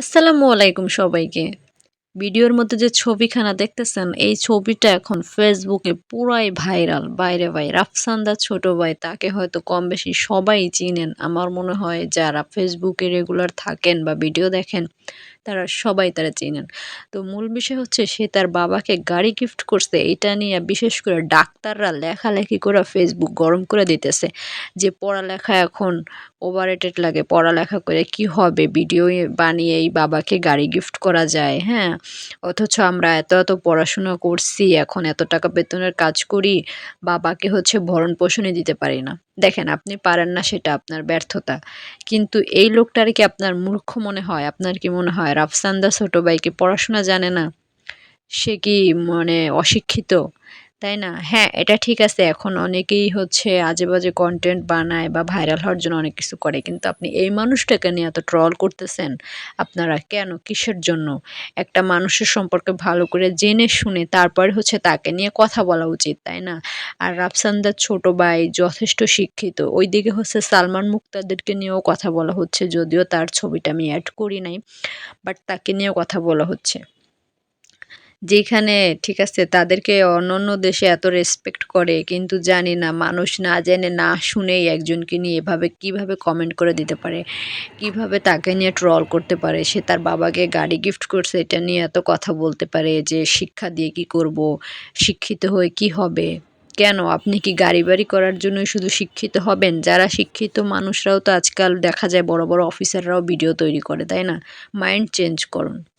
আসসালামু আলাইকুম সবাইকে। ভিডিওর মধ্যে যে ছবিখানা দেখতেছেন, এই ছবিটা এখন ফেসবুকে পুরাই ভাইরাল, বাইরে ভাই, রাফসান্দা ছোট ভাই, তাকে হয়তো কম বেশি সবাই চিনেন। আমার মনে হয় যারা ফেসবুকে রেগুলার থাকেন বা ভিডিও দেখেন তারা সবাই তারা চেনেন তো মূল বিষয় হচ্ছে সে তার বাবাকে গাড়ি গিফট করছে, এটা নিয়ে বিশেষ করে ডাক্তাররা লেখালেখি করে ফেসবুক গরম করে দিতেছে যে পড়ালেখা এখন ওভারেটেড লাগে, পড়ালেখা করে কি হবে ভিডিও বানিয়ে এই বাবাকে গাড়ি গিফট করা যায় হ্যাঁ? অথচ আমরা এত এত পড়াশোনা করছি, এখন এত টাকা বেতনের কাজ করি, বাবাকে হচ্ছে ভরণ পোষণই দিতে পারি না। দেখেন, আপনি পারেন না সেটা আপনার ব্যর্থতা। কিন্তু এই লোকটার কি আপনার মূর্খ মনে হয়? আপনার কি মনে হয় রাফসান্দা ছোট ভাইকে পড়াশোনা জানে না? সে কি মানে অশিক্ষিত? তাই না? হ্যাঁ এটা ঠিক আছে। এখন অনেকেই হচ্ছে আজে বাজে কন্টেন্ট বানায় বা ভাইরাল হওয়ার জন্য অনেক কিছু করে। কিন্তু আপনি এই মানুষটাকে নিয়ে এত ট্রল করতেছেন, আপনারা কেন? কিসের জন্য? একটা মানুষের সম্পর্কে ভালো করে জেনে শুনে তারপরে হচ্ছে তাকে নিয়ে কথা বলা উচিত, তাই না? আর রাফসান্দার ছোট ভাই, যথেষ্ট শিক্ষিত। ওইদিকে হচ্ছে সালমান মুক্তাদেরকে নিয়েও কথা বলা হচ্ছে, যদিও তার ছবিটা আমি অ্যাড করি নাই বাট তাকে নিয়েও কথা বলা হচ্ছে। যেখানে, ঠিক আছে, তাদেরকে অন্য দেশে এত রেসপেক্ট করে, কিন্তু জানি না, মানুষ না জেনে, না শুনেই একজনকে নিয়ে এভাবে কীভাবে কমেন্ট করে দিতে পারে? কীভাবে তাকে নিয়ে ট্রল করতে পারে? সে তার বাবাকে গাড়ি গিফট করছে, এটা নিয়ে এত কথা বলতে পারে যে, শিক্ষা দিয়ে কি করব? শিক্ষিত হয়ে কি হবে? কেন? আপনি কি গাড়ি বাড়ি করার জন্যই শুধু শিক্ষিত হবেন? যারা শিক্ষিত মানুষরাও তো আজকাল দেখা যায়, বড় বড় অফিসাররাও ভিডিও তৈরি করে, তাই না? মাইন্ড চেঞ্জ করুন।